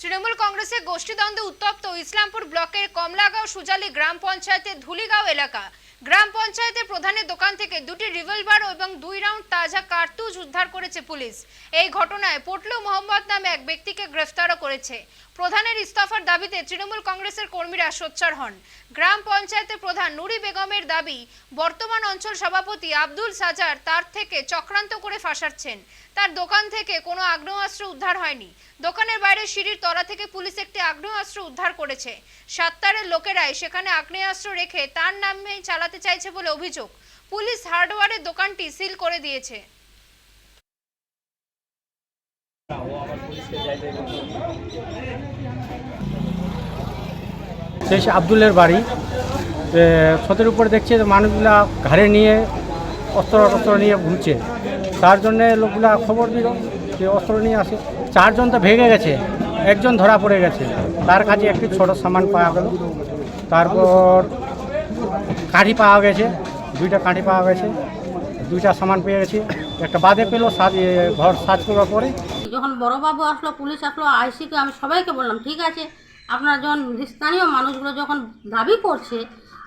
তৃণমূল কংগ্রেসের গোষ্ঠীদ্বন্দ্বে উত্তপ্ত ইসলামপুর ব্লকের কমলাগাঁও সুজালি গ্রাম পঞ্চায়েতের ধুলিগাঁও এলাকা। গ্রাম পঞ্চায়েতের প্রধানের দোকান থেকে দুটি রিভলভার এবং দুই রাউন্ড তাজা উদ্ধার করেছে পুলিশ। এই ঘটনায় পটলু মোহাম্মদ নামে এক ব্যক্তিকে গ্রেফতারও করেছে। প্রধানের ইস্তফার দাবিতে তৃণমূল কংগ্রেসের কর্মীরা সোচ্চার হন। গ্রাম পঞ্চায়েতের প্রধান নুরি বেগমের দাবি, বর্তমান অঞ্চল সভাপতি আব্দুল সাজার তার থেকে চক্রান্ত করে ফাঁসাচ্ছেন। তার দোকান থেকে কোনো আগ্নেয়াস্ত্র উদ্ধার হয়নি। দোকানের বাইরে সিঁড়ির তলা থেকে পুলিশ একটি আগ্নেয়াস্ত্র উদ্ধার করেছে। সাত্তারের লোকেরাই সেখানে আগ্নেয়াস্ত্র রেখে তার নামে চালাতে চাইছে বলে অভিযোগ। পুলিশ হার্ডওয়্যারের দোকানটি সিল করে দিয়েছে। শেষ আবদুল্লের বাড়ি। ছতের উপরে দেখছে যে মানুষগুলা ঘাড়ে নিয়ে অস্ত্র টস্ত্র নিয়ে ঘুরছে। তার জন্যে লোকগুলা খবর দিল যে অস্ত্র নিয়ে আসে। চারজন তো ভেঙে গেছে, একজন ধরা পড়ে গেছে। তার কাছে একটি ছোট সামান পাওয়া গেল। তারপর কাঠি পাওয়া গেছে, দুইটা কাঠি পাওয়া গেছে, দুইটা সামান পেয়ে গেছে। একটা বাদে পেল, সাজ ঘর সাজ করার পরে যখন বড়োবাবু আসলো, পুলিশ আসলো, আইসিকে আমি সবাইকে বললাম, ঠিক আছে। আপনার যখন স্থানীয় মানুষগুলো যখন দাবি করছে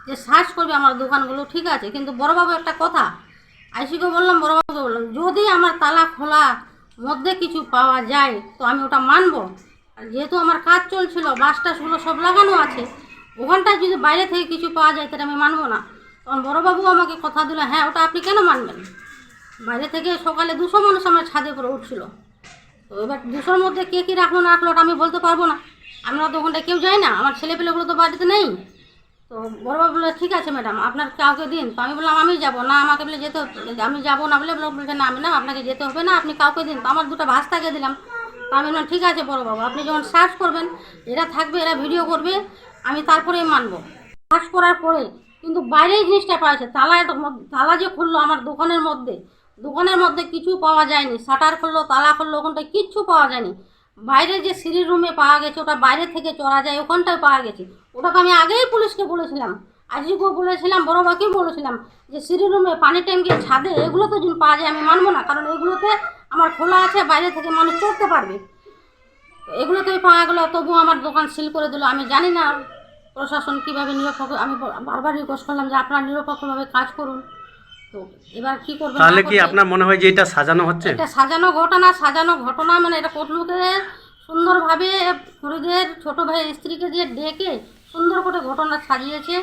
যে সার্চ করবে আমার দোকানগুলো, ঠিক আছে। কিন্তু বড়োবাবু একটা কথা, আইসিকে বললাম বড়বাবুকে বললাম, যদি আমার তালা খোলা মধ্যে কিছু পাওয়া যায়, তো আমি ওটা মানব। আর যেহেতু আমার কাজ চলছিল বাস টাসগুলো সব লাগানো আছে, ওখানটায় যদি বাইরে থেকে কিছু পাওয়া যায় সেটা আমি মানবো না। তখন বড়োবাবু আমাকে কথা দিল হ্যাঁ ওটা আপনি কেন মানবেন? বাইরে থেকে সকালে দুশো মানুষ আমার ছাদে করে উঠছিল। এবার দুশোর মধ্যে কে কী রাখল না রাখল ওটা আমি বলতে পারব না। আমরা তো ওখানটা কেউ যাই না? আমার ছেলেপেলেগুলো তো বাড়িতে নেই। তো বড়বাবু বলল ঠিক আছে ম্যাডাম আপনার কাউকে দিন। তো আমি বললাম, আমি যাব না, আমাকে বলে যেতে আমি যাব না বলে বলছে না, আমি না, আপনাকে যেতে হবে না, আপনি কাউকে দিন। তো আমার দুটো ভাস ভাস্তাকে দিলাম। তো আমি বললাম, ঠিক আছে বড়বাবু, আপনি যখন সার্চ করবেন, এরা থাকবে, এরা ভিডিও করবে, আমি তারপরেই মানবো। সার্চ করার পরে কিন্তু বাইরে এই জিনিসটা পাওয়া তালা তালা যে খুললো আমার দোকানের মধ্যে। দোকানের মধ্যে কিছু পাওয়া যায়নি, শাটার খুললো, তালা খুললো, ওখানটায় কিচ্ছু পাওয়া যায়নি। বাইরে যে সিঁড়ির রুমে পাওয়া গেছে, ওটা বাইরে থেকে চড়া যায়, ওখানটায় পাওয়া গেছে। ওটাকে আমি আগেই পুলিশকে বলেছিলাম আজকেও বলেছিলাম বড়বাকেও বলেছিলাম যে সিঁড়ির রুমে পানি ট্যাঙ্কি ছাদে এগুলো তো যদি পাওয়া যায়, আমি মানবো না, কারণ এগুলোতে আমার খোলা আছে, বাইরে থেকে মানুষ চড়তে পারবে। এগুলোতেই পাওয়া গেলো, তবুও আমার দোকান সিল করে দিল, আমি জানি না প্রশাসন কীভাবে নিরপেক্ষ, আমি বারবার রিকোয়েস্ট করলাম যে আপনারা নিরপেক্ষভাবে কাজ করুন। তো এবার কি করবে তাহলে কি আপনার মনে হয় যে এটা সাজানো হচ্ছে? এটা সাজানো ঘটনা সাজানো ঘটনা মানে এটা কটলুকে সুন্দরভাবে ফরিদের ছোট ভাই স্ত্রীকে দিয়ে ডেকে সুন্দর করে ঘটনা সাজিয়েছে।